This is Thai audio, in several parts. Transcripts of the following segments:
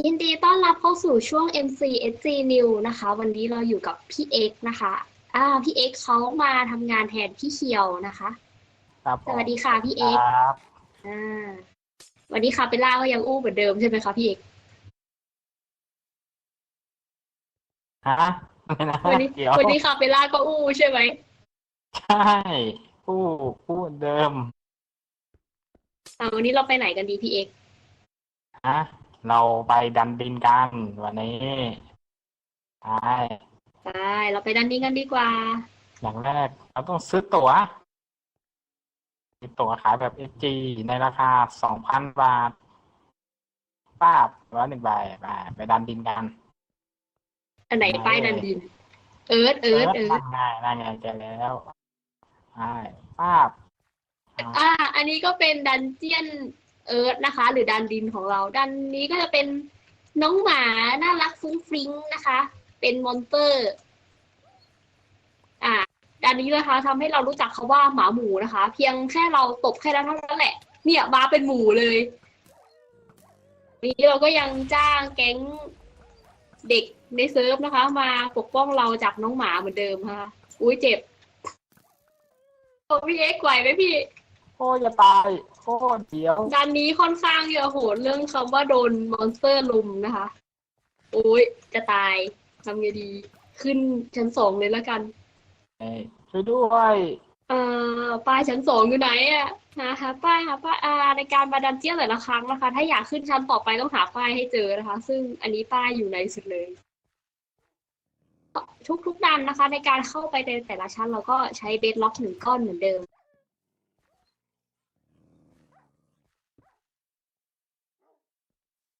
ยินดีต้อนรับเข้าสู่ช่วง MCSG New นะคะ วันนี้เราอยู่กับพี่เอ็กซ์นะคะ อ่า พี่เอ็กซ์เขามาทำงานแทนพี่เคียวนะคะ ครับผสมวัสดีค่ะพี่คเอ็กซ์รับอ่าวันนี้คาเปล่าก็ยังอู้เหมือนเดิมใช่ไหมคะพี่เอ็กซ์ฮะไม่นะวันนี้เดี๋ยววันนี้คาเปล่าก็อู้ใช่ไหมใช่ผู้ผู้เดิมอ่าวันนี้เราไปไหนกันดีพี่เอ็กซ์ฮะ เราไปดันดินกันวันนี้ใช่ไปเราไปดันนี้กันดีกว่า อย่างแรก เราต้องซื้อตั๋วซื้อตั๋วขายแบบเอจีในราคาสองพันบาทป้าบร้อยหนึ่งใบไปไปดันดินกัน อันไหนป้ายดันดิน เอิร์ธเอิร์ธเอิร์นั่ธงไงนั่งไงเจอแล้วใช่ป้าบอ่า อันนี้ก็เป็นดันเจียน เอิร์ธนะคะ หรือดันดินของเรา ดันนี้ก็จะเป็นน้องหมาน่ารักฟุ้งฟริ้งนะคะ เป็นมอนเตอร์อ่าดันนี้นะคะทำให้เรารู้จักเขาว่าหมาหมูนะคะ เพียงแค่เราตบแค่นั้นเท่านั้นแหละ เนี่ยมาเป็นหมูเลยนี้เราก็ยังจ้างแก๊งเด็กในเซิร์ฟนะคะ มาปกป้องเราจากน้องหมาเหมือนเดิมค่ะ อุ้ยเจ็บพี่เอ็กไหวไหมพี่ โอ้จะตายโอ้เดียวดันนี้ค่อนข้างจะโหดเรื่องคำว่าโดนมอนสเตอร์ลุมนะคะ โอ้ยจะตายทำไงดี ขึ้นชั้นสองเลยแล้วกัน เอ้ยช่วยด้วยเอ่อป้ายชั้นสองอยู่ไหนอะหาหาป้ายหาป้ายอ่าในการมาดันเจี้ยนแต่ละครั้งนะคะ ถ้าอยากขึ้นชั้นต่อไปต้องหาป้ายให้เจอนะคะ ซึ่งอันนี้ป้ายอยู่ในสุดเลย ทุกทุกๆดันนะคะ ในการเข้าไปในแต่ละชั้นเราก็ใช้เบสล็อกหนึ่งก้อนเหมือนเดิม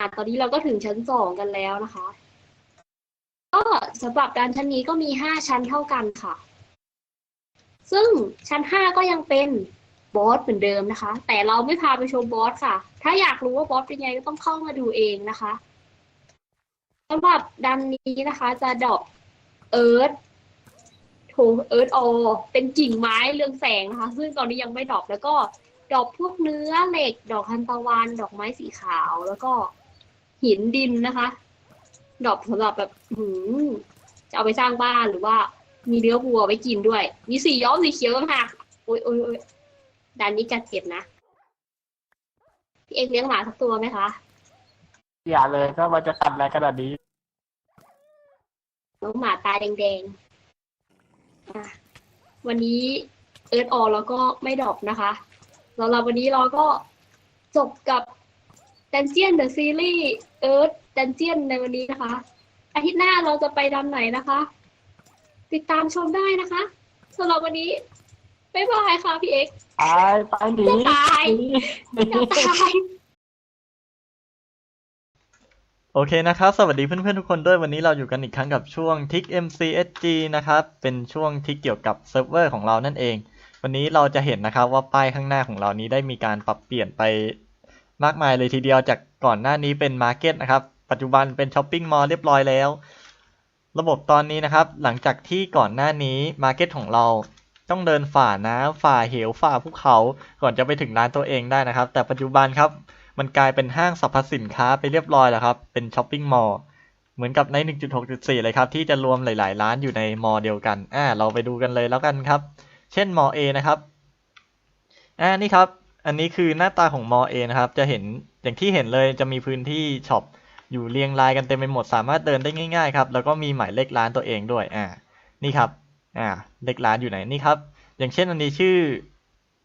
อะ ตอนนี้เราก็ถึงชั้นสองกันแล้วนะคะ ก็สำหรับดันชั้นนี้ก็มีห้าชั้นเท่ากันค่ะ ซึ่งชั้นห้าก็ยังเป็นบอสเหมือนเดิมนะคะ แต่เราไม่พาไปชมบอสค่ะ ถ้าอยากรู้ว่าบอสเป็นไงก็ต้องเข้ามาดูเองนะคะสำหรับดันนี้นะคะจะดอปเอิร์ธโถเอิร์ธออเป็นกิ่งไม้เรืองแสงนะคะ ซึ่งตอนนี้ยังไม่ดอปแล้วก็ดอปพวกเนื้อเหล็ก ดอกทันตะวัน ดอกไม้สีขาว แล้วก็ หินดินนะคะดรอปสำหรับแบบหืมจะเอาไปสร้างบ้านหรือว่า มีเนื้อวัวไว้กินด้วย มีสีย้อมสีเขียวต่างหากโอ้ยโอ้ยโอ้ยด้านนี้จะเจ็บนะพี่เอกเลี้ยงหมาสักตัวไหมคะอย่าเลยก็ว่าจะทำอะไรขนาดนี้น้องหมาตาแดงๆอะวันนี้เอิร์ธออแล้วก็ไม่ดรอปนะคะสำหรับวันนี้เราก็จบกับ Dungeon the Series เอิร์ธ Dungeon ในวันนี้นะคะ อาทิตย์หน้าเราจะไปดำไหนนะคะ ติดตามชมได้นะคะสำหรับวันนี้บ๊ายบายค่ะพี่เอกตายไปหนีจะตายหนีหนีจะตาย โอเคนะครับ สวัสดีเพื่อนๆทุกคนด้วยวันนี้เราอยู่กันอีกครั้งกับช่วง Tick MCSG นะครับ เป็นช่วงที่เกี่ยวกับเซิร์ฟเวอร์ของเรานั่นเอง วันนี้เราจะเห็นนะครับว่าป้ายข้างหน้าของเรานี้ได้มีการปรับเปลี่ยนไป มากมายเลยทีเดียวจากก่อนหน้านี้เป็นมาร์เก็ตนะครับ ปัจจุบันเป็นช้อปปิ้งมอลล์เรียบร้อยแล้ว ระบบตอนนี้นะครับ หลังจากที่ก่อนหน้านี้มาร์เก็ตของเราต้องเดินฝ่าน้ำฝ่าเหวฝ่าภูเขาก่อนจะไปถึงร้านตัวเองได้นะครับ แต่ปัจจุบันครับมันกลายเป็นห้างสรรพสินค้าไปเรียบร้อยแล้วครับ เป็นช้อปปิ้งมอลล์เหมือนกับใน 1.6.4 เลยครับ ที่จะรวมหลาย ๆ ร้านอยู่ในมอลล์เดียวกัน อ่า เราไปดูกันเลยแล้วกันครับ เช่นมอ A นะครับ อ่า นี่ครับ อันนี้คือหน้าตาของมอ A นะครับ จะเห็นอย่างที่เห็นเลยจะมีพื้นที่ช็อปอยู่เรียงรายกันเต็มไปหมดสามารถเดินได้ง่ายๆครับ แล้วก็มีหมายเลขร้านตัวเองด้วย อ่า นี่ครับ อ่า เลขร้านอยู่ไหนนี่ครับ อย่างเช่นอันนี้ชื่อ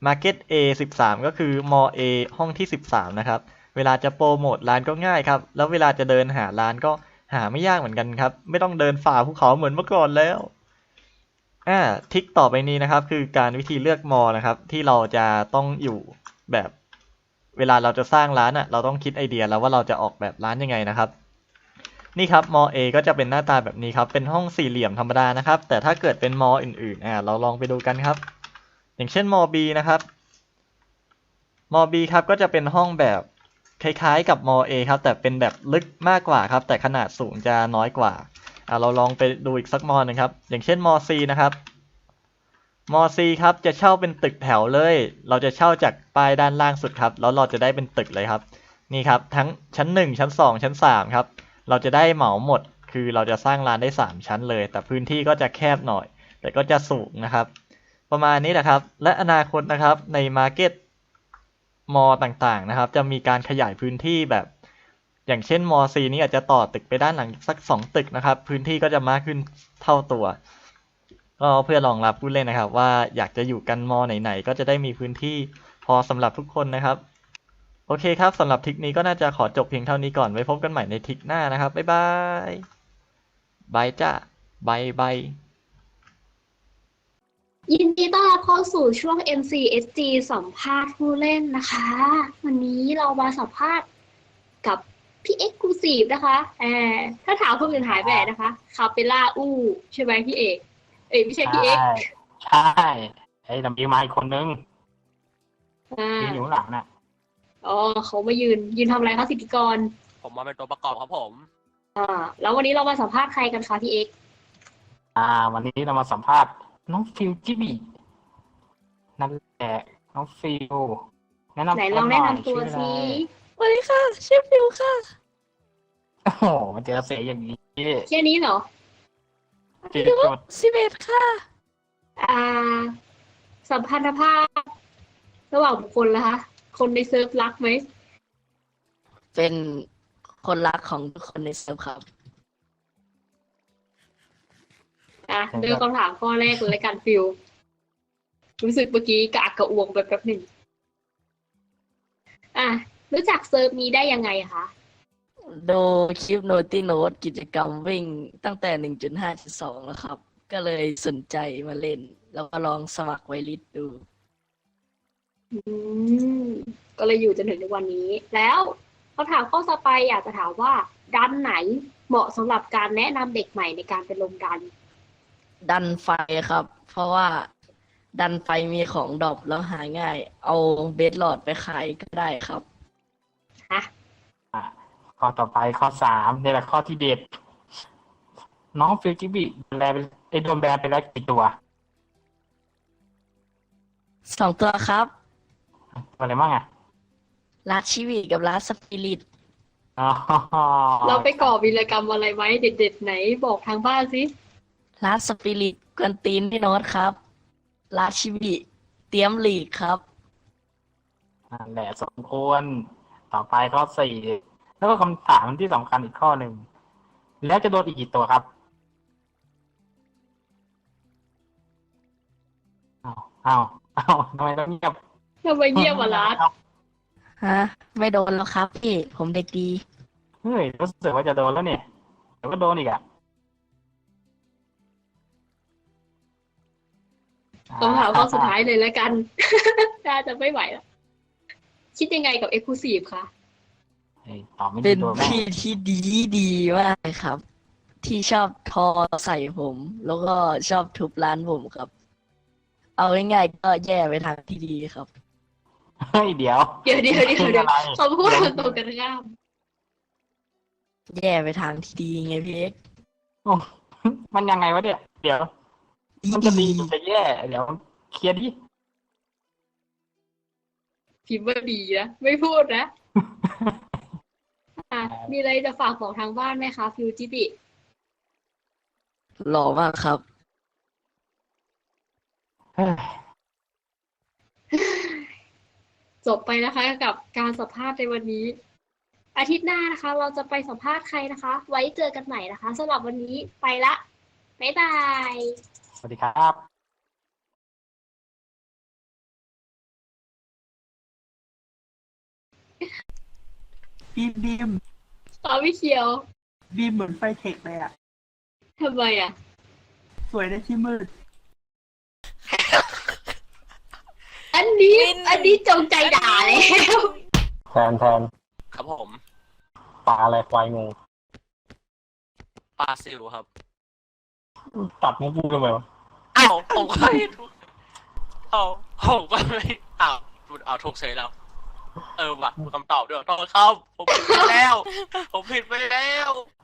Market A 13ก็คือมอ A ห้องที่ 13 นะครับ เวลาจะโปรโมทร้านก็ง่ายครับ แล้วเวลาจะเดินหาร้านก็หาไม่ยากเหมือนกันครับ ไม่ต้องเดินฝ่าภูเขาเหมือนเมื่อก่อนแล้ว อ่าทิกต่อไปนี้นะครับ คือการวิธีเลือกมอนะครับ ที่เราจะต้องอยู่แบบเวลาเราจะสร้างร้านอะ เราต้องคิดไอเดียแล้วว่าเราจะออกแบบร้านยังไงนะครับ นี่ครับมอ A ก็จะเป็นหน้าตาแบบนี้ครับ เป็นห้องสี่เหลี่ยมธรรมดานะครับ แต่ถ้าเกิดเป็นมออื่นๆอ่าเราลองไปดูกันครับ อย่างเช่นมอ B นะครับมอ B ครับก็จะเป็นห้องแบบคล้ายๆ กับมอ A ครับ แต่เป็นแบบลึกมากกว่าครับ แต่ขนาดสูงจะน้อยกว่า อ่าเราลองไปดูอีกสักมอหนึงครับ อย่างเช่นม C นะครับม C ครับจะเช่าเป็นตึกแถวเลย เราจะเช่าจากป้ายด้านล่างสุดครับ แล้วเราจะได้เป็นตึกเลยครับ นี่ครับ ทั้งชั้นหนึ่งชั้นสองชั้นสามครับ เราจะได้เหมาหมด คือเราจะสร้างร้านได้สามชั้นเลย แต่พื้นที่ก็จะแคบหน่อย แต่ก็จะสูงนะครับ ประมาณนี้แหละครับ และอนาคตนะครับในมาร์เก็ตมอต่างๆนะครับ จะมีการขยายพื้นที่แบบ อย่างเช่นมอซีนี้อาจจะต่อตึกไปด้านหลังสักสองตึกนะครับ พื้นที่ก็จะมากขึ้นเท่าตัว ก็เพื่อรองรับผู้เล่นนะครับ ว่าอยากจะอยู่กันมอไหนๆก็จะได้มีพื้นที่พอสำหรับทุกคนนะครับ โอเคครับสำหรับทิกนี้ก็น่าจะขอจบเพียงเท่านี้ก่อน ไว้พบกันใหม่ในทิกหน้านะครับ บ๊ายบายบายจ้าบายบายยินดีต้อนรับเข้าสู่ช่วง MCSG สัมภาษณ์ผู้เล่นนะคะ วันนี้เรามาสัมภาษณ์ กับพี่เอ็กซ์คลูซีฟนะคะแอบถ้าถามคนอื่นหายไปไหนนะคะคาเปล่าอู้ใช่ไหมพี่เอกเอ้ยไม่ใช่พี่เอ็กซ์ใช่ไอ้ดำมีมาอีกคนนึงอ่ายืนอยู่ข้างหลังน่ะอ๋อเขามายืนยืนทำอะไรคะสิทธิกร ผมมาเป็นตัวประกอบครับผม อ่า แล้ววันนี้เรามาสัมภาษณ์ใครกันคะพี่เอ็กซ์อ่า วันนี้เรามาสัมภาษณ์น้องฟิวจิบีนั่นแหละน้องฟิวแนะนำไหนตัวลองหแนะน่อยนำตัวชื่ออะไรสิ สวัสดีค่ะ ชื่อฟิวค่ะ โอ้โหมันเจอเสียงอย่างนี้แค่นี้เหรอ เจอจุดสิบเอ็ดค่ะ อ่า สัมพันธภาพ ระหว่างบุคคลละคะ คนในเซิร์ฟรักไหม เป็นคนรักของทุกคนในเซิร์ฟครับ อะเริ่มคำถามข้อแรกเลยละกันฟิลรู้สึกเมื่อกี้กระอักกระอ่วงไปแป๊บหนึ่ง อะ รู้จักเซิร์ฟนี้ได้ยังไงคะ ดูคลิปโนตี้โนตกิจกรรมวิ่งตั้งแต่ 1.5.2 แล้วครับ ก็เลยสนใจมาเล่น แล้วก็ลองสมัครไวลิสดู อืม ก็เลยอยู่จนถึงในวันนี้ แล้วคำถามข้อต่อไปอยากจะถามว่า ดันไหนเหมาะสำหรับการแนะนำเด็กใหม่ในการเป็นลงดัน ดันไฟครับ เพราะว่าดันไฟมีของดรอปแล้วหาง่าย เอาเบสหลอดไปขายก็ได้ครับ ฮะอะข้อต่อไปข้อสามนี่แหละข้อที่เด็ด น้องฟิวจิบีแบนไอ้โดนแบนไปแล้วกี่ตัวสองตัวครับตัวอะไรบ้างอะลาชิวีกับลาสปิริตอ๋อเราไปก่อวีรกรรมอะไรไว้เด็ดๆไหนบอกทางบ้านสิลาสปิริตกวนตีนพี่โน้ตครับลาชิวีเตรียมลีกครับนั่นแหละสมควร ต่อไปข้อสี่แล้วก็คำถามที่สำคัญอีกข้อหนึ่ง แล้วจะโดนอีกกี่ตัวครับอ้าวอ้าวอ้าวทำไมต้องเงียบทำไมเงียบวะรัดฮะ ไม่โดนแล้วครับพี่ ผมเด็กดี เฮ้ย รู้สึกว่าจะโดนแล้วเนี่ยเดี๋ยวก็โดนอีกอะต้องถามข้อสุดท้ายเลยแล้วกันน่าจะไม่ไหวแล้ว คิดยังไงกับเอ็กซ์คลูซีฟคะ เฮ้ยตอบไม่เป็ดีนตัวแม่พี่ที่ดีดีมากเลยครับ ที่ชอบทอใส่ผม แล้วก็ชอบทุบร้านผมครับ เอาง่ายๆก็แย่ไปทางที่ดีครับ เฮ้ยเดี๋ยวเดี๋ยวเดี๋ยวเดี๋ยวเดี๋ยวอะไรเขาพูดมันตรงกันข้ามแย่ไปทางที่ดีไงพี่เอ็กซ์โอ้มันยังไงวะเนี่ย เดี๋ยว มันจะดีหรือจะแย่เดี๋ยวเคลียร์ดิ พิมพ์ว่าดีนะ ไม่พูดนะอะมีอะไรจะฝากบอกทางบ้านไหมคะฟิวจิบิหล่อมากครับเฮ้ยจบไปนะคะ กับการสัมภาษณ์ในวันนี้ อาทิตย์หน้านะคะ เราจะไปสัมภาษณ์ใครนะคะ ไว้เจอกันใหม่นะคะสำหรับวันนี้ไปละ บ๊ายบาย สวัสดีครับ บีมบีมขอพี่เขียวบีมเหมือนไฟเทคเลยอะทำไมอะ สวยในที่มืด อันนี้ อันนี้จงใจด่าแล้วแทนแทนครับผมปลาอะไรควายงูปลาซิลครับตัดมุกพูดทำไมวะอ้าวผมก็ไม่ถูกเอาผมก็ไม่อ้าวเอาถูกเฉยแล้ว เออว่ะคำตอบด้วยต้องเข้าผมผิดไปแล้ว ผมผิดไปแล้ว